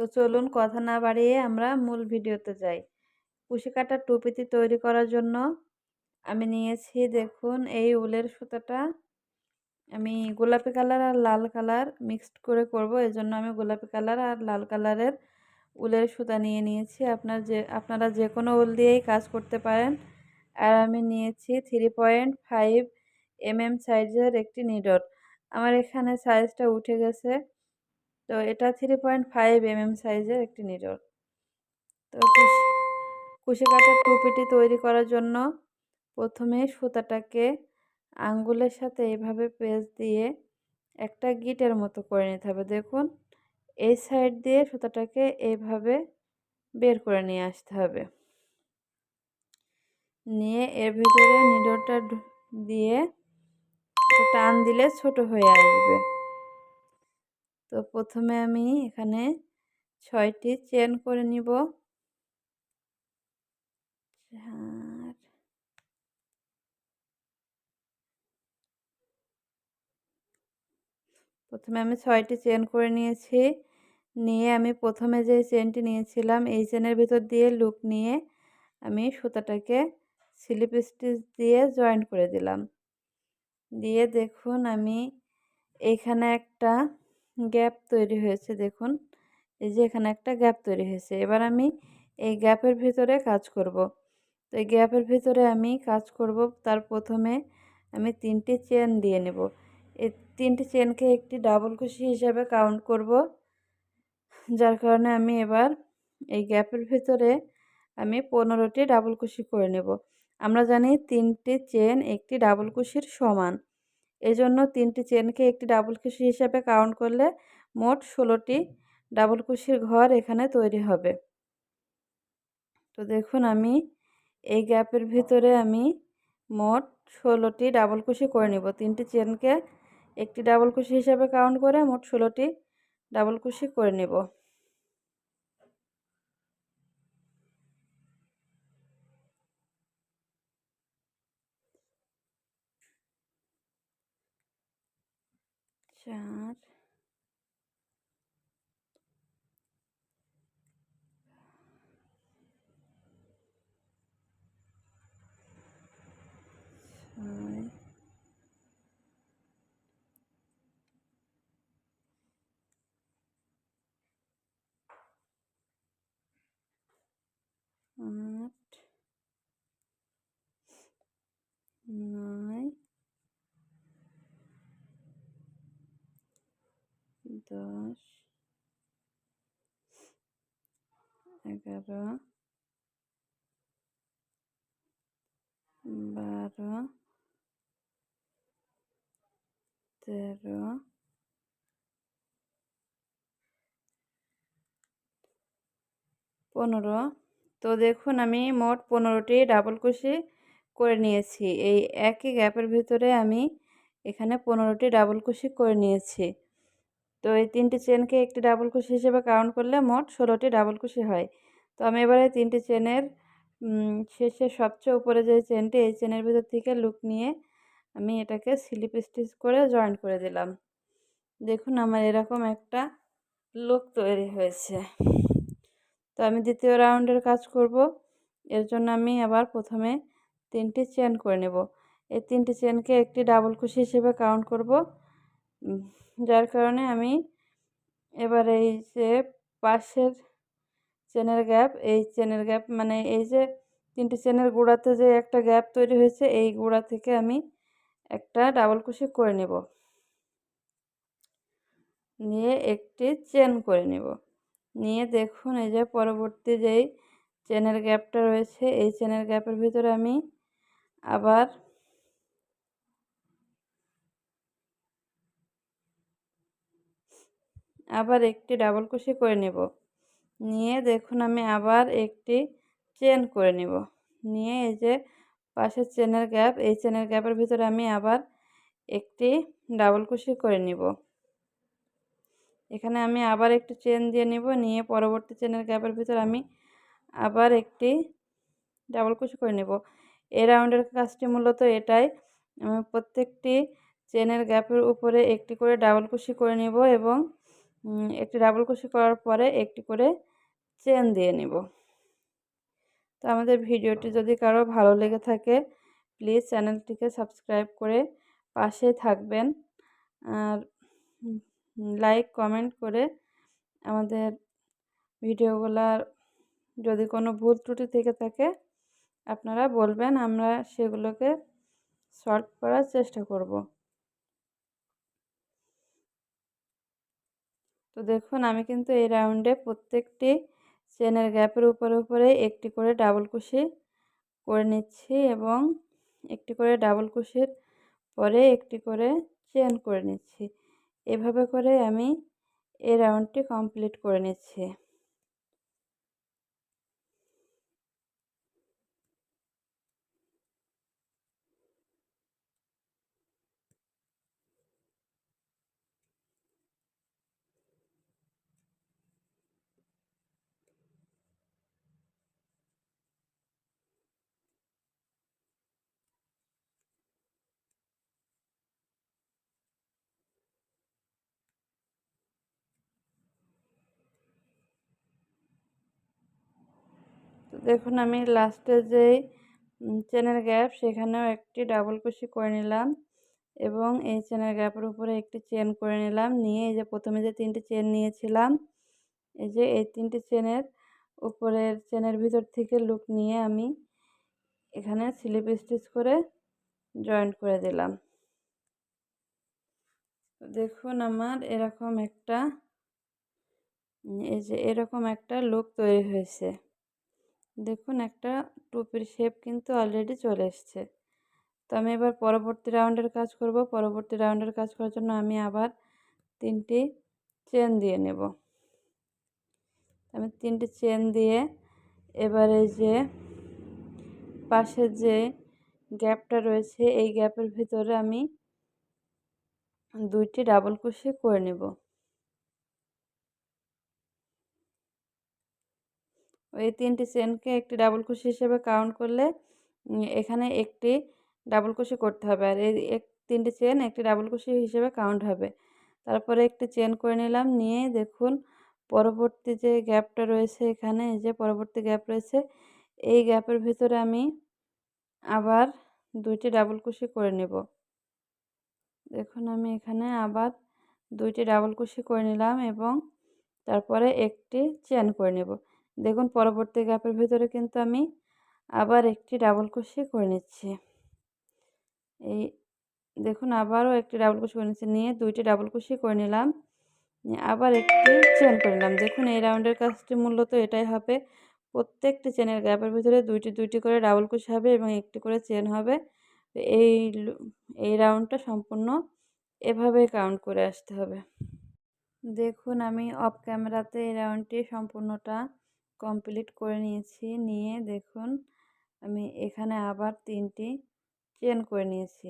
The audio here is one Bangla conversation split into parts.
তো চলুন কথা না বাড়িয়ে আমরা মূল ভিডিওতে যাই। কুশি কাটার টুপিটি তৈরি করার জন্য আমি নিয়েছি দেখুন এই উলের সুতাটা। আমি গোলাপি কালার আর লাল কালার মিক্সড করে করব, এজন্য আমি গোলাপি কালার আর লাল কালারের উলের সুতা নিয়ে নিয়েছি। আপনার যে, আপনারা যে কোনো উল দিয়েই কাজ করতে পারেন। আর আমি নিয়েছি three point five M M সাইজের একটি নিডল। আমার এখানে সাইজটা উঠে গেছে তো এটা three point five M M সাইজের একটি নিডল তো কুশি কাটার টুপিটি তৈরি করার জন্য প্রথমে সুতাটাকে আঙ্গুলের সাথে এইভাবে পেঁচ দিয়ে একটা গিটের মতো করে নিতে হবে। দেখুন, এই সাইড দিয়ে সুতাটাকে এইভাবে বের করে নিয়ে আসতে হবে। নিয়ে এর ভিতরে নিডলটা দিয়ে টান দিলে ছোট হয়ে আসবে। তো প্রথমে আমি এখানে ছয়টি চেন করে নিব। প্রথমে আমি ছয়টি চেন করে নিয়েছি। নিয়ে আমি প্রথমে যে চেনটি নিয়েছিলাম, এই চেনের ভিতর দিয়ে লুক নিয়ে আমি সুতাটাকে স্লিপ স্টিচ দিয়ে জয়েন করে দিলাম। দিয়ে দেখুন আমি এখানে একটা গ্যাপ তৈরি হয়েছে, দেখুন। এই যে এখানে একটা গ্যাপ তৈরি হয়েছে। এবার আমি এই গ্যাপের ভিতরে কাজ করব। তো এই গ্যাপের ভিতরে আমি কাজ করব, তার প্রথমে আমি তিনটি চেন দিয়ে নেব। এই তিনটি চেনকে একটি ডাবল কুশি হিসাবে কাউন্ট করব, যার কারণে আমি এবার এই গ্যাপের ভিতরে আমি পনেরোটি ডাবল কুশি করে নেব। আমরা জানি তিনটি চেন একটি ডাবল কুশির সমান। এই জন্য তিনটি চেনকে একটি ডাবল কুশি হিসাবে কাউন্ট করলে মোট ষোলোটি ডাবল কুশির ঘর এখানে তৈরি হবে। তো দেখুন, আমি এই গ্যাপের ভিতরে আমি মোট ষোলোটি ডাবল কুশি করে নিব। তিনটি চেনকে একটি ডাবল কুশি হিসাবে কাউন্ট করে মোট ষোলোটি ডাবল কুশি করে নেব। চার আট নয় দশ এগারো, বারো, তেরো, পনেরো। তো দেখুন, আমি মোট পনেরোটি ডাবল কুশি করে নিয়েছি। এই একই গ্যাপের ভিতরে আমি এখানে পনেরোটি ডাবল কুশি করে নিয়েছি। তো এই তিনটি চেনকে একটি ডাবল কুশি হিসেবে কাউন্ট করলে মোট ষোলোটি ডাবল কুশি হয়। তো আমি এবারে তিনটি চেনের শেষে সবচেয়ে উপরে যে চেনটি, এই চেনের ভিতর থেকে লুক নিয়ে আমি এটাকে স্লিপ স্টিচ করে জয়েন করে দিলাম। দেখুন আমার এরকম একটা লুক তৈরি হয়েছে। তো আমি দ্বিতীয় রাউন্ডের কাজ করব। এর জন্য আমি আবার প্রথমে তিনটি চেন করে নেব। এই তিনটি চেনকে একটি ডাবল কুশি হিসেবে কাউন্ট করব। যার কারণে আমি এবার এই যে পাশের চেনের গ্যাপ এই চেনের গ্যাপ মানে এই যে তিনটি চেনের গোড়াতে যে একটা গ্যাপ তৈরি হয়েছে, এই গোড়া থেকে আমি একটা ডাবল কুশি করে নেব। নিয়ে একটি চেন করে নেব। নিয়ে দেখুন এই যে পরবর্তী যেই চেনের গ্যাপটা রয়েছে, এই চেনের গ্যাপের ভিতরে আমি আবার আবার একটি ডাবল কুশি করে নেব। নিয়ে দেখুন আমি আবার একটি চেন করে নেব। নিয়ে এই যে পাশের চেনের গ্যাপ, এই চেনের গ্যাপের ভিতরে আমি আবার একটি ডাবল কুশি করে নিব। এখানে আমি আবার একটি চেন দিয়ে নিব। নিয়ে পরবর্তী চেনের গ্যাপের ভিতর আমি আবার একটি ডাবল কুশি করে নেব। এই রাউন্ডের কাজটি মূলত এটাই। আমি প্রত্যেকটি চেনের গ্যাপের উপরে একটি করে ডাবল কুশি করে নেব এবং একটি ডাবল কুশি করার পরে একটি করে চেন দিয়ে নিব। তো আমাদের ভিডিওটি যদি কারও ভালো লেগে থাকে প্লিজ চ্যানেলটিকে সাবস্ক্রাইব করে পাশে থাকবেন। আর লাইক কমেন্ট করে আমাদের ভিডিওগুলার যদি কোনো ভুল ত্রুটি থেকে থাকে, আপনারা বলবেন, আমরা সেগুলোকে সলভ করার চেষ্টা করব। তো দেখুন, আমি কিন্তু এই রাউন্ডে প্রত্যেকটি চেনের গ্যাপের উপরে উপরে একটি করে ডাবল কুশি করে নিচ্ছি এবং একটি করে ডাবল কুশির পরে একটি করে চেন করে নিচ্ছি। এভাবে করে আমি এই রাউন্ডটি কমপ্লিট করে নিচ্ছি। দেখুন, আমি লাস্টে যেই চেনের গ্যাপ সেখানেও একটি ডাবল কুশি করে নিলাম এবং এই চেনের গ্যাপের উপরে একটি চেন করে নিলাম। নিয়ে এই যে, প্রথমে যে তিনটি চেন নিয়েছিলাম, এই যে, এই তিনটি চেনের উপরের চেনের ভিতর থেকে লুক নিয়ে আমি এখানে স্লিপ স্টিচ করে জয়েন্ট করে দিলাম। দেখুন, আমার এরকম একটা এই যে, এরকম একটা লুক তৈরি হয়েছে। দেখুন, একটা টুপির শেপ কিন্তু অলরেডি চলে এসছে। তো আমি এবার পরবর্তী রাউন্ডের কাজ করব। পরবর্তী রাউন্ডের কাজ করার জন্য আমি আবার তিনটি চেন দিয়ে নেব। আমি তিনটি চেন দিয়ে এবারে যে পাশে যে গ্যাপটা রয়েছে, এই গ্যাপের ভিতরে আমি দুইটি ডাবল কুশি করে নেব। ওই তিনটি চেনকে একটি ডাবল কুশি হিসেবে কাউন্ট করলে এখানে একটি ডাবল কুশি করতে হবে। আর এই এক, তিনটি চেন একটি ডাবল কুশি হিসেবে কাউন্ট হবে। তারপরে একটি চেন করে নিলাম, নিয়ে দেখুন পরবর্তী যে গ্যাপটা রয়েছে এখানে যে পরবর্তী গ্যাপ রয়েছে, এই গ্যাপের ভিতরে আমি আবার দুইটি ডাবল কুশি করে নেব। দেখুন আমি এখানে আবার দুইটি ডাবল কুশি করে নিলাম এবং তারপরে একটি চেন করে নেব। দেখুন, পরবর্তী গ্যাপের ভিতরে কিন্তু আমি আবার একটি ডাবল কুশি করে নিচ্ছি। এই দেখুন, আবারও একটি ডাবল কুশি করে নিচ্ছি, নিয়ে দুইটি ডাবল কুশি করে নিলাম। আবার একটি চেন করে নিলাম। দেখুন, এই রাউন্ডের কাজটি মূলত এটাই হবে। প্রত্যেকটি চেনের গ্যাপের ভিতরে দুইটি দুইটি করে ডাবল কুশি হবে এবং একটি করে চেন হবে। এই এই রাউন্ডটা সম্পূর্ণ এভাবে কাউন্ট করে আসতে হবে। দেখুন, আমি অফ ক্যামেরাতে এই রাউন্ডটি সম্পূর্ণটা কমপ্লিট করে নিয়েছি। নিয়ে দেখুন, আমি এখানে আবার তিনটি চেন করে নিয়েছি।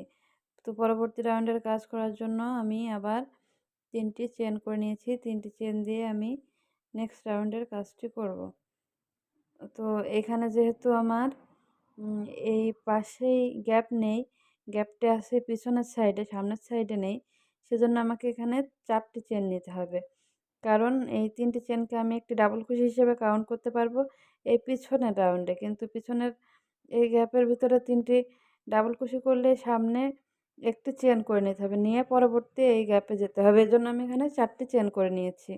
তো পরবর্তী রাউন্ডের কাজ করার জন্য আমি আবার তিনটি চেন করে নিয়েছি। তিনটি চেন দিয়ে আমি নেক্সট রাউন্ডের কাজটি করব। তো এখানে যেহেতু আমার এই পাশেই গ্যাপ নেই গ্যাপটা আছে পিছনের সাইডে সামনের সাইডে নেই, সেজন্য আমাকে এখানে চারটি চেন নিতে হবে। কারণ এই তিনটি চেনকে আমি একটি ডাবল খুশি হিসেবে কাউন্ট করতে পারব। এই পিছনের রাউন্ডে কিন্তু পিছনের এই গ্যাপের ভিতরে তিনটি ডাবল কুশি করলে সামনে একটি চেন করে নিতে হবে। নিয়ে পরবর্তী এই গ্যাপে যেতে হবে। এই জন্য আমি এখানে চারটি চেন করে নিয়েছি।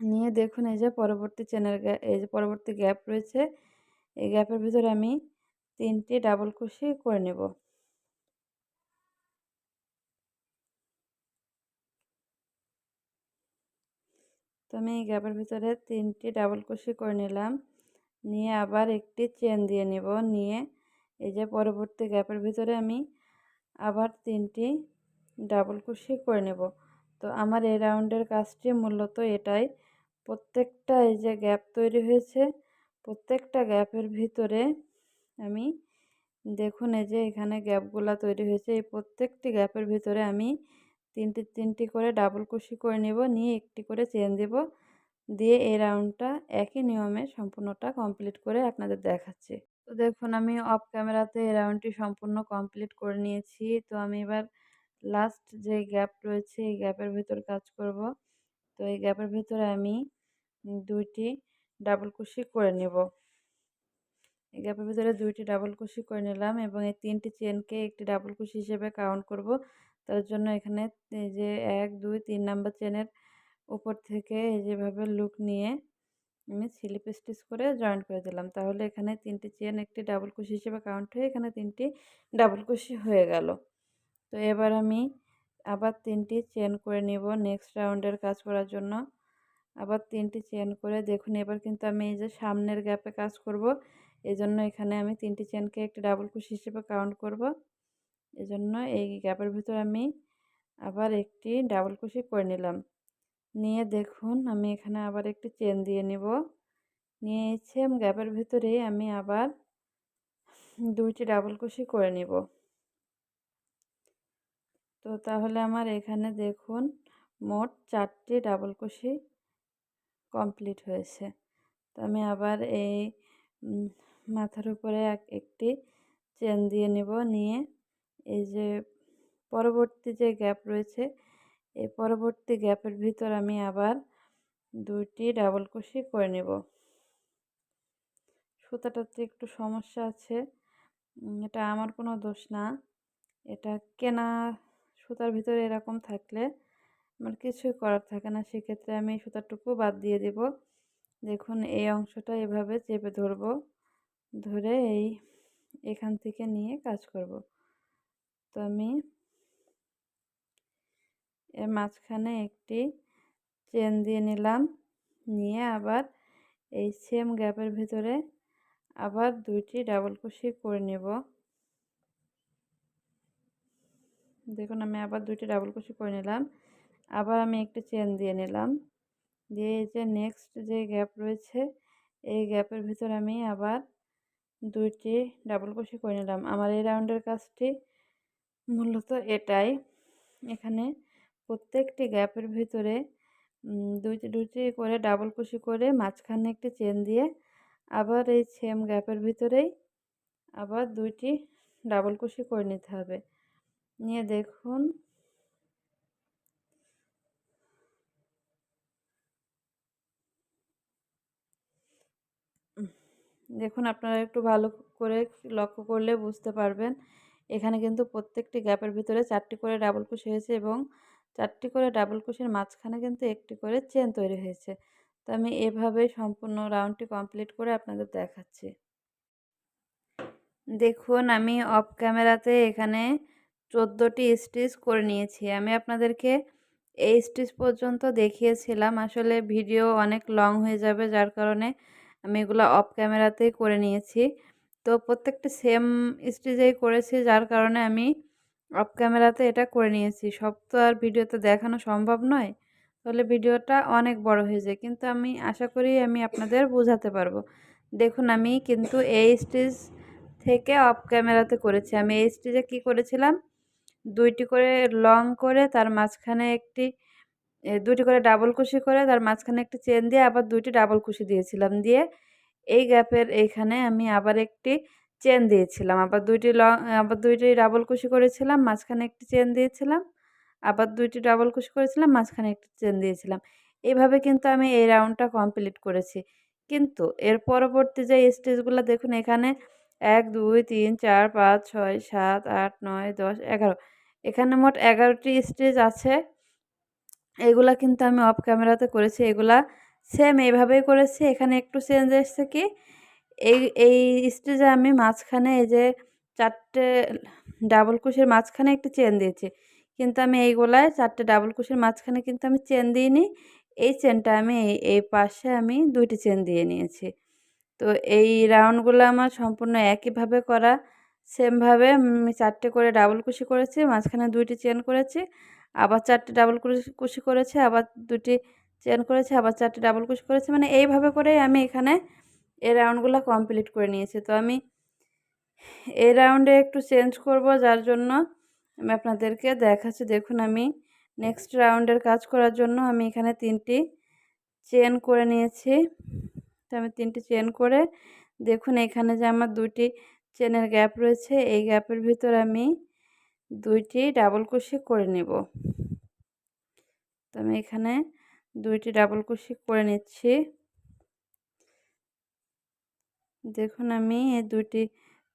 নিয়ে দেখুন এই যে পরবর্তী চেনের এই যে পরবর্তী গ্যাপ রয়েছে। এই গ্যাপের ভিতরে আমি তিনটি ডাবল কুশি করে নেব। তো আমি এই গ্যাপের ভিতরে তিনটি ডাবল কুশি করে নিলাম। নিয়ে আবার একটি চেন দিয়ে নেব। নিয়ে এই যে পরবর্তী গ্যাপের ভিতরে আমি আবার তিনটি ডাবল কুশি করে নেব। তো আমার এই রাউন্ডের কাজটি মূলত এটাই। প্রত্যেকটা এই যে গ্যাপ তৈরি হয়েছে, প্রত্যেকটা গ্যাপের ভিতরে আমি দেখুন এই যে এখানে গ্যাপগুলা তৈরি হয়েছে। এই প্রত্যেকটি গ্যাপের ভিতরে আমি তিনটি তিনটি করে ডাবল কুশি করে নেব, নিয়ে একটি করে চেন দেব। দিয়ে এই রাউন্ডটা একই নিয়মে সম্পূর্ণটা কমপ্লিট করে আপনাদের দেখাচ্ছি। তো দেখুন, আমি অফ ক্যামেরাতে এই রাউন্ডটি সম্পূর্ণ কমপ্লিট করে নিয়েছি। তো আমি এবার লাস্ট যে গ্যাপ রয়েছে, এই গ্যাপের ভিতর কাজ করব। তো এই গ্যাপের ভিতরে আমি দুইটি ডাবল কুশি করে নেব। এই গ্যাপের ভিতরে দুইটি ডাবল কুশি করে নিলাম এবং এই তিনটি চেনকে একটি ডাবল কুশি হিসেবে কাউন্ট করব। তার জন্য এখানে এই যে এক, দুই, তিন নাম্বার চেনের উপর থেকে এই যেভাবে লুক নিয়ে আমি স্লিপ স্টিচ করে জয়েন্ট করে দিলাম। তাহলে এখানে তিনটি চেন একটি ডাবল কুশি হিসেবে কাউন্ট হয়ে এখানে তিনটি ডাবল কুশি হয়ে গেল। তো এবার আমি আবার তিনটি চেন করে নিব নেক্সট রাউন্ডের কাজ করার জন্য। আবার তিনটি চেন করে দেখুন এবার কিন্তু আমি এই যে সামনের গ্যাপে কাজ করব। এজন্য এখানে আমি তিনটি চেনকে একটি ডাবল কুশি হিসেবে কাউন্ট করব। এজন্য এই গ্যাপের ভিতর আমি আবার একটি ডাবল কুশি করে নিলাম। নিয়ে দেখুন, আমি এখানে আবার একটি চেন দিয়ে নিব। নিয়ে এসে গ্যাপের ভিতরে আমি আবার দুইটি ডাবল কুশি করে নিব। তো তাহলে আমার এখানে দেখুন, মোট চারটি ডাবল কুশি কমপ্লিট হয়েছে। তো আমি আবার এই মাথার উপরে এক, একটি চেন দিয়ে নেব। নিয়ে এই যে পরবর্তী যে গ্যাপ রয়েছে, এই পরবর্তী গ্যাপের ভিতর আমি আবার দুইটি ডাবল কুশি করে নেব। সুতাটাতে একটু সমস্যা আছে। এটা আমার কোনো দোষ না। এটা কেনা সুতার ভিতরে এরকম থাকলে আমার কিছুই করার থাকে না। সেক্ষেত্রে আমি সুতারটুকু বাদ দিয়ে দেব। দেখুন, এই অংশটা এভাবে চেপে ধরবো, ধরে এই এখান থেকে নিয়ে কাজ করব। তো আমি এর মাঝখানে একটি চেন দিয়ে নিলাম। নিয়ে আবার এই সেম গ্যাপের ভিতরে আবার দুইটি ডাবল কুশি করে নেব। দেখুন, আমি আবার দুইটি ডাবল কুশি করে নিলাম। আবার আমি একটি চেন দিয়ে নিলাম। দিয়ে এই যে নেক্সট যে গ্যাপ রয়েছে, এই গ্যাপের ভিতর আমি আবার দুইটি ডাবল কুশি করে নিলাম। আমার এই রাউন্ডের কাজটি মূলত এটাই। এখানে প্রত্যেকটি গ্যাপের ভিতরে দুইটি দুইটি করে ডাবল কুশি করে মাঝখানে একটি চেন দিয়ে আবার এই সেম গ্যাপের ভিতরেই আবার দুইটি ডাবল কুশি করে নিতে হবে। নিয়ে দেখুন। দেখুন, আপনারা একটু ভালো করে লক্ষ্য করলে বুঝতে পারবেন এখানে কিন্তু প্রত্যেকটি গ্যাপের ভিতরে চারটি করে ডাবল কুশি হয়েছে এবং চারটি করে ডাবল কুশির মাঝখানে কিন্তু একটি করে চেন তৈরি হয়েছে। তো আমি এভাবেই সম্পূর্ণ রাউন্ডটি কমপ্লিট করে আপনাদের দেখাচ্ছি। দেখুন, আমি অফ ক্যামেরাতে এখানে চোদ্দোটি স্টিচ করে নিয়েছি। আমি আপনাদেরকে এই স্টিচ পর্যন্ত দেখিয়েছিলাম। আসলে ভিডিও অনেক লং হয়ে যাবে, যার কারণে আমি এগুলো অফ ক্যামেরাতেই করে নিয়েছি। তো প্রত্যেকটা সেম স্টিচেই করেছি, যার কারণে আমি অফ ক্যামেরাতে এটা করে নিয়েছি। সব তো আর ভিডিওতে দেখানো সম্ভব নয়, তাহলে ভিডিওটা অনেক বড় হয়ে যায়। কিন্তু আমি আশা করি আমি আপনাদের বোঝাতে পারব। দেখুন, আমি কিন্তু এই স্টেজ থেকে অফ ক্যামেরাতে করেছি। আমি এই স্টেজে কী করেছিলাম? দুইটি করে লং করে তার মাঝখানে একটি দুটি করে ডাবল কুশি করে তার মাঝখানে একটি চেন দিয়ে আবার দুইটি ডাবল কুশি দিয়েছিলাম। দিয়ে এই গ্যাপের এইখানে আমি আবার একটি চেন দিয়েছিলাম। আবার দুইটি লং, আবার দুইটি ডাবল কুশি করেছিলাম, মাঝখানে একটি চেন দিয়েছিলাম, আবার দুইটি ডাবল কুশি করেছিলাম, মাঝখানে একটি চেন দিয়েছিলাম। এইভাবে কিন্তু আমি এই রাউন্ডটা কমপ্লিট করেছি। কিন্তু এর পরবর্তী যে স্টেজগুলো দেখুন, এখানে এক, দুই, তিন, চার, পাঁচ, ছয়, সাত, আট, নয়, দশ, এগারো। এখানে মোট এগারোটি স্টেজ আছে। এগুলা কিন্তু আমি অফ ক্যামেরাতে করেছি। এগুলা সেম এইভাবেই করেছি। এখানে একটু চেঞ্জ এসছে কি, এই এই স্টেজে আমি মাঝখানে এই যে চারটে ডাবল কুশের মাঝখানে একটি চেন দিয়েছি। কিন্তু আমি এই গোলায় চারটে ডাবল কুশের মাঝখানে কিন্তু আমি চেন দিইনি। এই চেনটা আমি এই এই পাশে আমি দুইটি চেন দিয়ে নিয়েছি। তো এই রাউন্ডগুলো আমার সম্পূর্ণ একইভাবে করা। সেমভাবে আমি চারটে করে ডাবল কুশি করেছি, মাঝখানে দুইটি চেন করেছি। আবার চারটে ডাবল কুশি করেছি, আবার দুটি চেন করেছি, আবার চারটে ডাবল কুশি করেছি। মানে এইভাবে করেই আমি এখানে এই রাউন্ডগুলো কমপ্লিট করে নিয়েছি। তো আমি এই রাউন্ডে একটু চেঞ্জ করব, যার জন্য আমি আপনাদেরকে দেখাচ্ছি। দেখুন আমি নেক্সট রাউন্ডের কাজ করার জন্য আমি এখানে তিনটি চেন করে নিয়েছি। তো আমি তিনটি চেন করে দেখুন এখানে যে আমার দুইটি চেনের গ্যাপ রয়েছে, এই গ্যাপের ভিতর আমি দুইটি ডাবল কুশি করে নেব। তো আমি এখানে দুইটি ডাবল কুশি করে নিচ্ছি। দেখুন, আমি এই দুইটি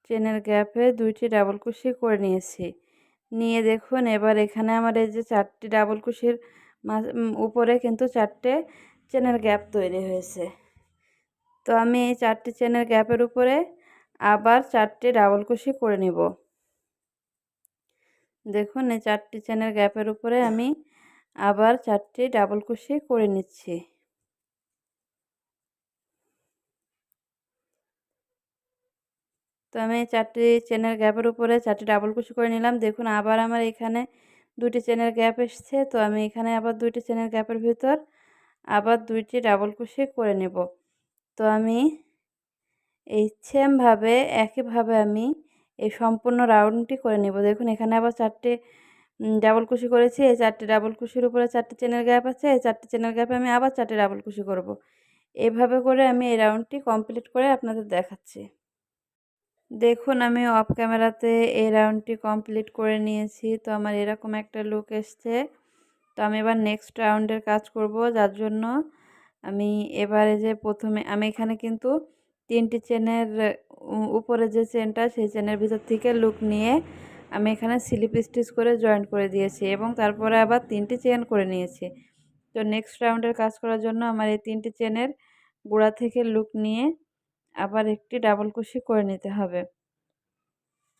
চেনের গ্যাপে দুইটি ডাবল কুশি করে নিয়েছি। নিয়ে দেখুন, এবার এখানে আমার এই যে চারটি ডাবল কুশির উপরে কিন্তু চারটে চেনের গ্যাপ তৈরি হয়েছে। তো আমি এই চারটি চেনের গ্যাপের উপরে আবার চারটি ডাবল কুশি করে নিব। দেখুন, এই চারটি চেনের গ্যাপের উপরে আমি আবার চারটে ডাবল কুশি করে নিচ্ছি। তো আমি চারটি চেনের গ্যাপের উপরে চারটি ডাবল কুশি করে নিলাম। দেখুন আবার আমার এখানে দুটি চেনের গ্যাপ এসছে। তো আমি এখানে আবার দুইটি চেনের গ্যাপের ভিতর আবার দুইটি ডাবল কুশি করে নেব। তো আমি এই সেমভাবে একইভাবে আমি এই সম্পূর্ণ রাউন্ডটি করে নেব। দেখুন এখানে আবার চারটে ডাবল কুশি করেছি, এই চারটে ডাবল কুশির উপরে চারটে চেনের গ্যাপ আছে, এই চারটে চেনের গ্যাপে আমি আবার চারটে ডাবল কুশি করব। এভাবে করে আমি এই রাউন্ডটি কমপ্লিট করে আপনাদের দেখাচ্ছি। দেখুন, আমি অফ ক্যামেরাতে এই রাউন্ডটি কমপ্লিট করে নিয়েছি, তো আমার এরকম একটা লুক এসছে। তো আমি এবার নেক্সট রাউন্ডের কাজ করব, যার জন্য আমি এবারে যে প্রথমে, আমি এখানে কিন্তু তিনটি চেনের উপরে যে চেনটা সেই চেনের ভিতর থেকে লুক নিয়ে আমি এখানে স্লিপ স্টিচ করে জয়েন্ট করে দিয়েছি এবং তারপরে আবার তিনটি চেন করে নিয়েছি। তো নেক্সট রাউন্ডের কাজ করার জন্য আমার এই তিনটি চেনের গোড়া থেকে লুক নিয়ে আবার একটি ডাবল কুশি করে নিতে হবে।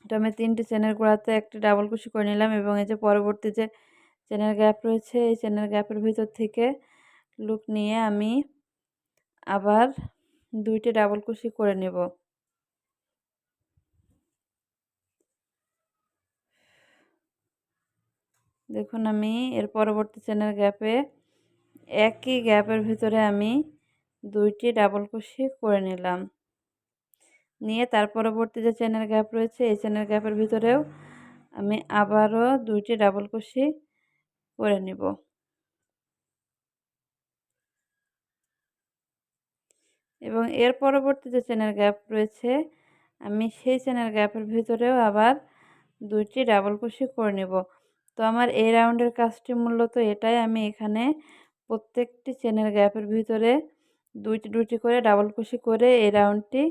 তো আমি তিনটি চেনের গোড়াতে একটি ডাবল কুশি করে নিলাম এবং এই যে পরবর্তী যে চেনের গ্যাপ রয়েছে, এই চেনের গ্যাপের ভিতর থেকে লুক নিয়ে আমি আবার দুইটি ডাবল কুশি করে নেব। দেখুন আমি এর পরবর্তী চেনের গ্যাপে একই গ্যাপের ভিতরে আমি দুইটি ডাবল কুশি করে নিলাম। নিয়ে তার পরবর্তী যে চেনের গ্যাপ রয়েছে, এই চেনের গ্যাপের ভিতরেও আমি আবারও দুইটি ডাবল কুশি করে নিব। এবং এর পরবর্তী যে চেনের গ্যাপ রয়েছে, আমি সেই চেনের গ্যাপের ভিতরেও আবার দুইটি ডাবল কুশি করে নেব। তো আমার এই রাউন্ডের কাজটি মূলত এটাই। আমি এখানে প্রত্যেকটি চেনের গ্যাপের ভিতরে দুইটি দুইটি করে ডাবল কুশি করে এই রাউন্ডটি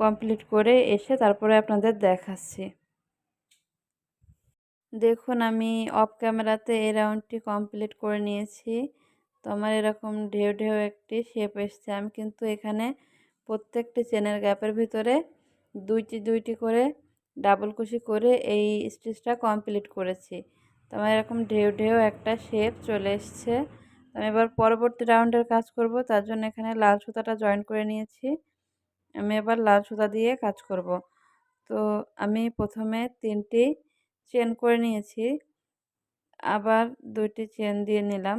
কমপ্লিট করে এসে তারপরে আপনাদের দেখাচ্ছি। দেখুন, আমি অফ ক্যামেরাতে এই রাউন্ডটি কমপ্লিট করে নিয়েছি। তো আমার এরকম ঢেউ ঢেউ একটি শেপ এসছে। আমি কিন্তু এখানে প্রত্যেকটি চেনের গ্যাপের ভিতরে দুইটি দুইটি করে ডাবল কুশি করে এই স্টিচটা কমপ্লিট করেছি। তো আমার এরকম ঢেউ ঢেউ একটা শেপ চলে এসছে। আমি এবার পরবর্তী রাউন্ডের কাজ করব। তার জন্য এখানে লাল সুতাটা জয়েন করে নিয়েছি। আমি এবার লাল সুতা দিয়ে কাজ করব। তো আমি প্রথমে তিনটি চেন করে নিয়েছি। আবার দুইটি চেন দিয়ে নিলাম।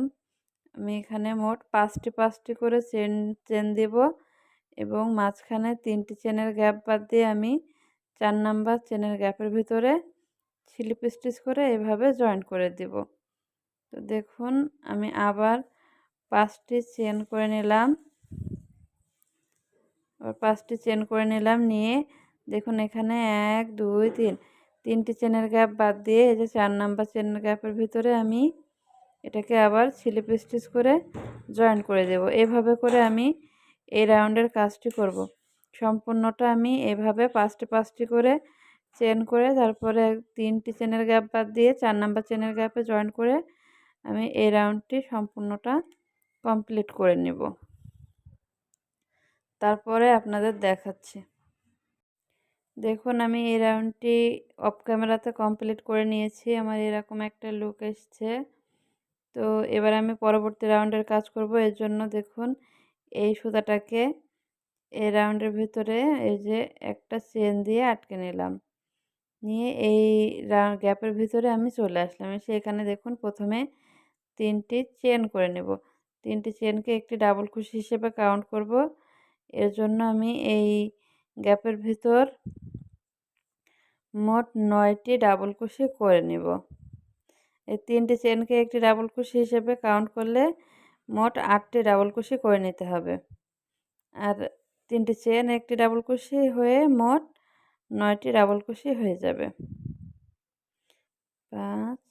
আমি এখানে মোট পাঁচটি পাঁচটি করে চেন চেন দেব এবং মাঝখানে তিনটি চেনের গ্যাপ বাদ দিয়ে আমি চার নাম্বার চেনের গ্যাপের ভিতরে স্লিপ স্টিচ করে এভাবে জয়েন করে দেব। তো দেখুন, আমি আবার পাঁচটি চেন করে নিলাম। আবার পাঁচটি চেন করে নিলাম, নিয়ে দেখুন এখানে এক, দুই, তিন, তিনটি চেনের গ্যাপ বাদ দিয়ে এই যে চার নাম্বার চেনের গ্যাপের ভিতরে আমি এটাকে আবার স্লিপ স্টিচ করে জয়েন করে দেব। এভাবে করে আমি এই রাউন্ডের কাজটি করব। সম্পূর্ণটা আমি এভাবে পাঁচটি পাঁচটি করে চেন করে তারপরে তিনটি চেনের গ্যাপ বাদ দিয়ে চার নাম্বার চেনের গ্যাপে জয়েন করে আমি এই রাউন্ডটি সম্পূর্ণটা কমপ্লিট করে নেব। তারপরে আপনাদের দেখাচ্ছি। দেখুন, আমি এই রাউন্ডটি অফ ক্যামেরাতে কমপ্লিট করে নিয়েছি। আমার এরকম একটা লুক এসছে। তো এবার আমি পরবর্তী রাউন্ডের কাজ করব। এর জন্য দেখুন, এই সুতাটাকে এই রাউন্ডের ভিতরে এই যে একটা চেন দিয়ে আটকে নিলাম। নিয়ে এই গ্যাপের ভিতরে আমি চলে আসলাম। এসে এখানে দেখুন প্রথমে তিনটি চেন করে নেব। তিনটি চেনকে একটি ডাবল খুশি হিসেবে কাউন্ট করব। এর জন্য আমি এই গ্যাপের ভিতর মোট নয়টি ডাবল কুশি করে নেব। এই তিনটি চেনকে একটি ডাবল কুশি হিসেবে কাউন্ট করলে মোট আটটি ডাবল কুশি করে নিতে হবে। আর তিনটি চেন একটি ডাবল কুশি হয়ে মোট নয়টি ডাবল কুশি হয়ে যাবে। পাঁচ,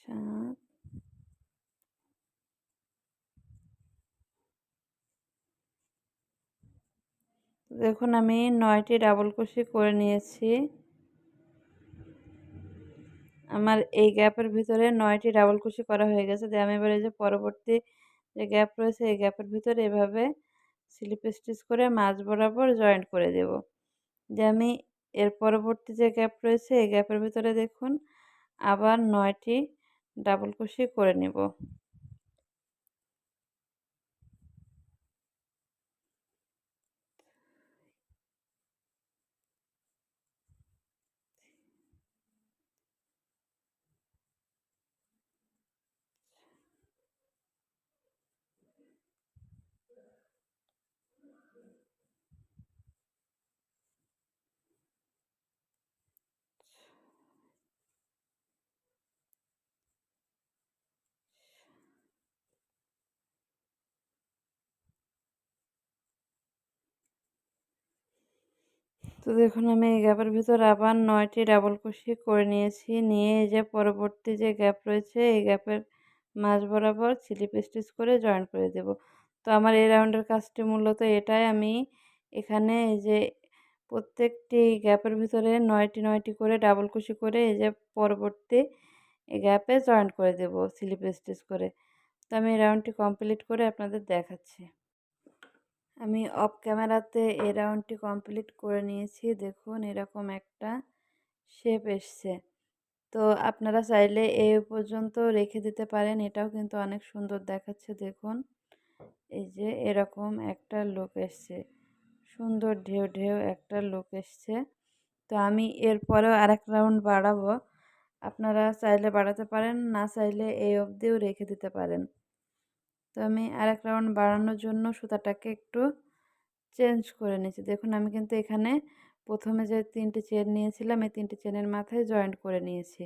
সাত, দেখুন আমি নয়টি ডাবল কুশি করে নিয়েছি। আমার এই গ্যাপের ভিতরে নয়টি ডাবল কুশি করা হয়ে গেছে। দিয়ে আমি এবার এই যে পরবর্তী যে গ্যাপ রয়েছে, এই গ্যাপের ভিতরে এভাবে স্লিপ স্টিচ করে মাছ বরাবর জয়েন্ট করে দেব। যে আমি এর পরবর্তী যে গ্যাপ রয়েছে, এই গ্যাপের ভিতরে দেখুন, আবার নয়টি ডাবল কুশি করে নেব। তো দেখুন, আমি এই গ্যাপের ভিতর আবার নয়টি ডাবল কুশি করে নিয়েছি। নিয়ে এই যে পরবর্তী যে গ্যাপ রয়েছে, এই গ্যাপের মাঝ বরাবর স্লিপ স্টিচ করে জয়েন করে দেব। তো আমার এই রাউন্ডের কাজটি মূলত এটাই। আমি এখানে এই যে প্রত্যেকটি গ্যাপের ভিতরে নয়টি নয়টি করে ডাবল কুশি করে এই যে পরবর্তী এই গ্যাপে জয়েন করে দেব স্লিপ স্টিচ করে। তো আমি এই রাউন্ডটি কমপ্লিট করে আপনাদের দেখাচ্ছি। আমি অফ ক্যামেরাতে এই রাউন্ডটি কমপ্লিট করে নিয়েছি। দেখুন, এরকম একটা শেপ এসছে। তো আপনারা চাইলে এই পর্যন্ত রেখে দিতে পারেন। এটাও কিন্তু অনেক সুন্দর দেখাচ্ছে, দেখুন। এই যে এরকম একটা লুক এসছে। সুন্দর ঢেউ ঢেউ একটা লুক এসছে। তো আমি এরপরেও আরেক রাউন্ড বাড়াবো। আপনারা চাইলে বাড়াতে পারেন, না চাইলে এই অবধিও রেখে দিতে পারেন। তো আমি আরেক রাউন্ড বাড়ানোর জন্য সুতাটাকে একটু চেঞ্জ করে নিয়েছি। দেখুন, আমি কিন্তু এখানে প্রথমে যে তিনটে চেন নিয়েছিলাম, এই তিনটে চেনের মাথায় জয়েন্ট করে নিয়েছি।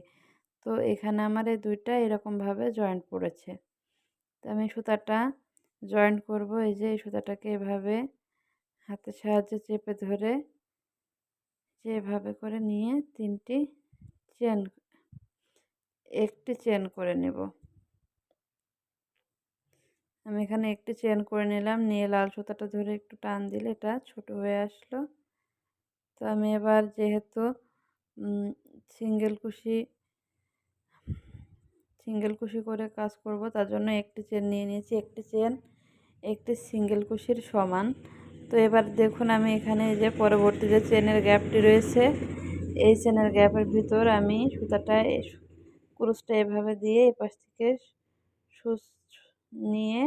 তো এখানে আমার এই দুইটা এরকমভাবে জয়েন্ট পড়েছে। তো আমি সুতাটা জয়েন্ট করব, এই যে এই সুতাটাকে এভাবে হাতের সাহায্যে চেপে ধরে যেভাবে করে নিয়ে তিনটি চেন একটি চেন করে নেব। আমি এখানে একটি চেন করে নিলাম। নিয়ে লাল সুতাটা ধরে একটু টান দিলে এটা ছোট হয়ে আসলো। তো আমি এবার যেহেতু সিঙ্গেল কুশি সিঙ্গেল কুশি করে কাজ করব, তার জন্য একটি চেন নিয়ে নিয়েছি। একটি চেন, একটি সিঙ্গেল কুশির সমান। তো এবার দেখুন আমি এখানে যে পরবর্তী যে চেনের গ্যাপটি রয়েছে, এই চেনের গ্যাপের ভিতর আমি সুতাটা ক্রুশটা এভাবে দিয়ে এপাশ থেকে নিয়ে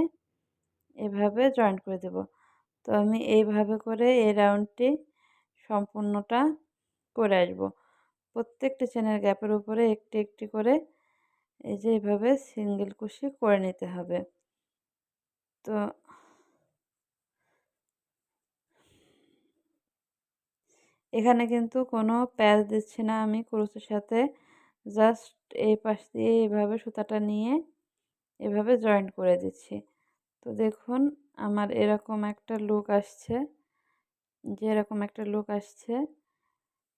এভাবে জয়েন্ট করে দেব। তো আমি এইভাবে করে এই রাউন্ডটি সম্পূর্ণটা করে আসব। প্রত্যেকটি চেনের গ্যাপের উপরে একটি একটি করে এই যে এইভাবে সিঙ্গেল কুশি করে নিতে হবে। তো এখানে কিন্তু কোনো প্যাচ দিচ্ছি না আমি ক্রুশের সাথে জাস্ট এই পাশ দিয়ে এইভাবে সুতাটা নিয়ে এভাবে জয়েন্ট করে দিচ্ছি। তো দেখুন, আমার এরকম একটা লুক আসছে। যে এরকম একটা লুক আসছে।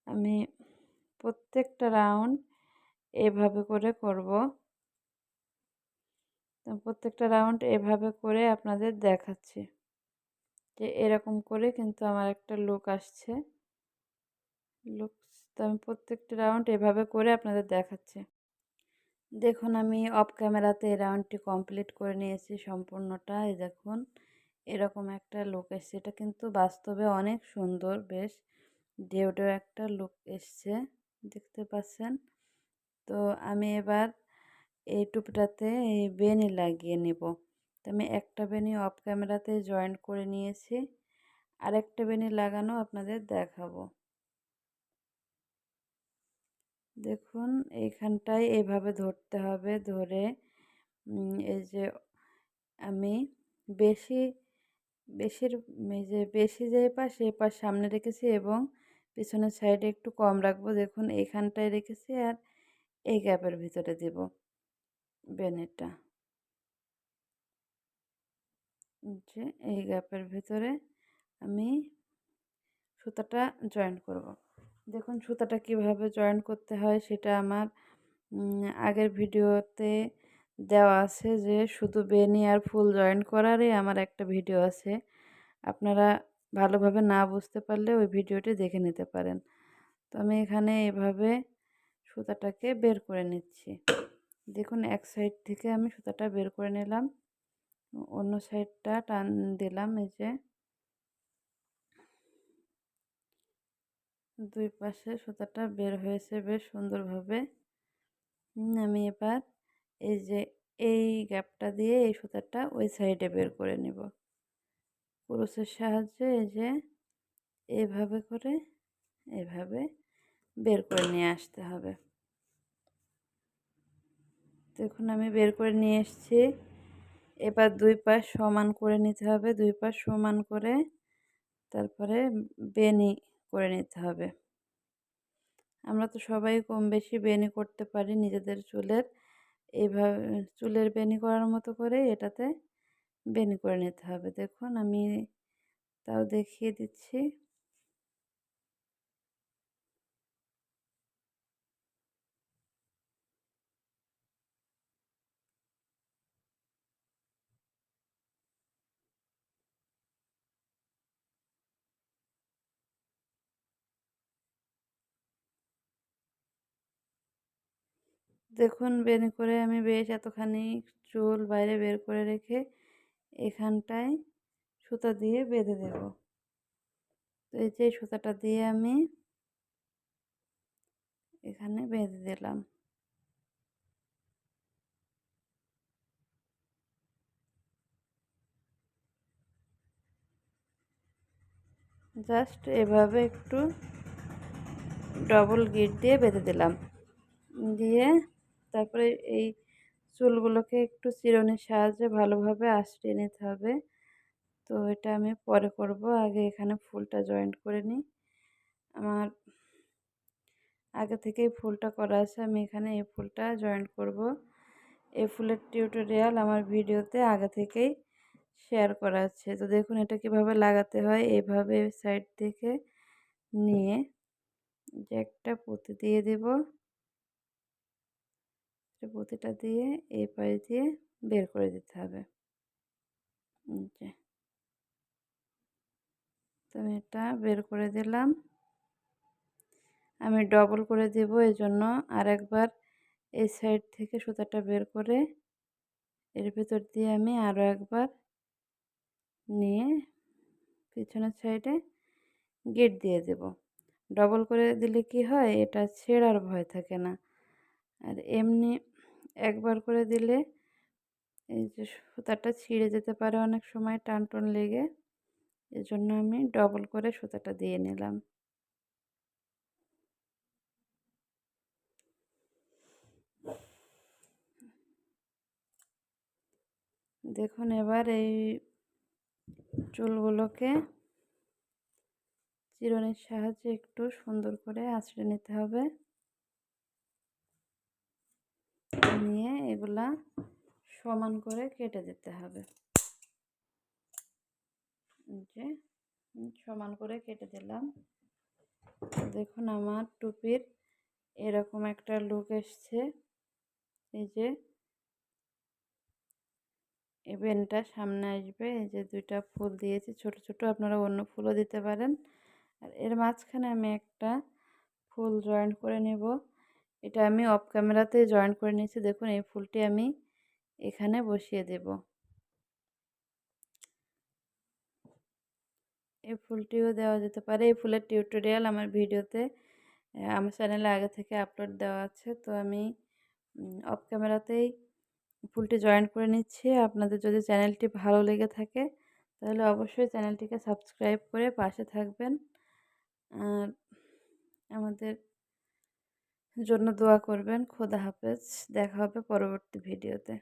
আমি প্রত্যেকটা রাউন্ড এভাবে করে করব। প্রত্যেকটা রাউন্ড এভাবে করে আপনাদের দেখাচ্ছি। যে এরকম করে কিন্তু আমার একটা লুক আসছে। লুক তো আমি প্রত্যেকটা রাউন্ড এভাবে করে আপনাদের দেখাচ্ছি। দেখুন, আমি অফ ক্যামেরাতে রাউন্ডটি কমপ্লিট করে নিয়েছি সম্পূর্ণটা। এই দেখুন, এরকম একটা লুক এসছে। এটা কিন্তু বাস্তবে অনেক সুন্দর বেশ। ঢেউ একটা লুক এসছে, দেখতে পাচ্ছেন? তো আমি এবার এই টুপিটাতে এই বেনি লাগিয়ে নেব। তো আমি একটা বেনি অফ ক্যামেরাতে জয়েন্ট করে নিয়েছি। আরেকটা বেনি লাগানো আপনাদের দেখাবো। দেখুন এইখানটায় এইভাবে ধরতে হবে, ধরে এই যে আমি বেশি, বেশির, এই যে বেশি যে পাশ এই পাশ সামনে রেখেছি এবং পিছনের সাইডে একটু কম রাখব। দেখুন এইখানটায় রেখেছি আর এই গ্যাপের ভিতরে দেব বেনেটটা। যে এই গ্যাপের ভিতরে আমি সুতাটা জয়েন করব। দেখুন, সুতাটা কীভাবে জয়েন করতে হয় সেটা আমার আগের ভিডিওতে দেওয়া আছে যে শুধু বেনি আর ফুল জয়েন করারই আমার একটা ভিডিও আছে। আপনারা ভালোভাবে না বুঝতে পারলে ওই ভিডিওটি দেখে নিতে পারেন। তো আমি এখানে এভাবে সুতাটাকে বের করে নিচ্ছি। দেখুন, এক সাইড থেকে আমি সুতাটা বের করে নিলাম। অন্য সাইডটা টান দিলাম এই যে। দুই পাশে সুতাটা বের হয়েছে বেশ সুন্দরভাবে। আমি এবার এই যে এই গ্যাপটা দিয়ে এই সুতাটা ওই সাইডে বের করে নিব। কুরুসের সাহায্যে এই যে এভাবে করে এভাবে বের করে নিয়ে আসতে হবে। দেখুন আমি বের করে নিয়ে এসেছি। এবার দুই পাশ সমান করে নিতে হবে, দুই পাশ সমান করে তারপরে বেনি করে নিতে হবে। আমরা তো সবাই কম বেশি বেনি করতে পারি নিজেদের চুলের। এইভাবে চুলের বেনি করার মতো করে এটাতে বেনি করে নিতে হবে। দেখুন, আমি তাও দেখিয়ে দিচ্ছি। দেখুন, বের করে আমি বেশ এতখানি চুল বাইরে বের করে রেখে এখানটায় সুতা দিয়ে বেঁধে দেব। তো এই যে সুতাটা দিয়ে আমি এখানে বেঁধে দিলাম। জাস্ট এভাবে একটু ডবল গিট দিয়ে বেঁধে দিলাম। দিয়ে তারপরে এই চুলগুলোকে একটু চিরুনির সাহায্যে ভালোভাবে আশ্রিয়ে নিতে হবে। তো এটা আমি পরে করব। আগে এখানে ফুলটা জয়েন্ট করে নিই। আমার আগে থেকেই ফুলটা করা আছে। আমি এখানে এই ফুলটা জয়েন্ট করব। এই ফুলের টিউটোরিয়াল আমার ভিডিওতে আগে থেকেই শেয়ার করা আছে। তো দেখুন এটা কীভাবে লাগাতে হয় এইভাবে সাইড থেকে নিয়ে যে একটা পুঁতি দিয়ে দেব। পুঁতিটা দিয়ে এই পাশ দিয়ে বের করে দিতে হবে। যে তো আমি এটা বের করে দিলাম। আমি ডবল করে দেব এই জন্য আর একবার এই সাইড থেকে সুতাটা বের করে এর ভেতর দিয়ে আমি আরও একবার নিয়ে পিছনের সাইডে গেট দিয়ে দেব। ডবল করে দিলে কি হয়? এটা ছেঁড়ার ভয় থাকে না। আর এমনি একবার করে দিলে এই যে সুতাটা ছিঁড়ে যেতে পারে অনেক সময়, টান টান লেগে। এজন্য আমি ডবল করে সুতাটা দিয়ে নিলাম। দেখুন এবার এই চুলগুলোকে চিরুনির সাহায্যে একটু সুন্দর করে আঁচড়ে নিতে হবে। নিয়ে এগুলা সমান করে কেটে দিতে হবে। যে সমান করে কেটে দিলাম। দেখুন আমার টুপির এরকম একটা লুক এসছে। এই যে, এই বেনটা সামনে আসবে। এই যে দুইটা ফুল দিয়েছি, ছোট ছোট, আপনারা অন্য ফুলও দিতে পারেন। আর এর মাঝখানে আমি একটা ফুল জয়েন্ট করে নেব। এটা আমি অফ ক্যামেরাতে জয়েন্ট করে নিয়েছি। দেখুন, এই ফুলটি আমি এখানে বসিয়ে দেব। এই ফুলটিও দেওয়া যেতে পারে। এই ফুলের টিউটোরিয়াল আমার ভিডিওতে আমার চ্যানেলে আগে থেকে আপলোড দেওয়া আছে। তো আমি অফ ক্যামেরাতেই ফুলটি জয়েন করে নিচ্ছি। আপনাদের যদি চ্যানেলটি ভালো লেগে থাকে, তাহলে অবশ্যই চ্যানেলটিকে সাবস্ক্রাইব করে পাশে থাকবেন। আর আমাদের জন্য দোয়া করবেন। খোদা হাফেজ। দেখা হবে পরবর্তী ভিডিওতে।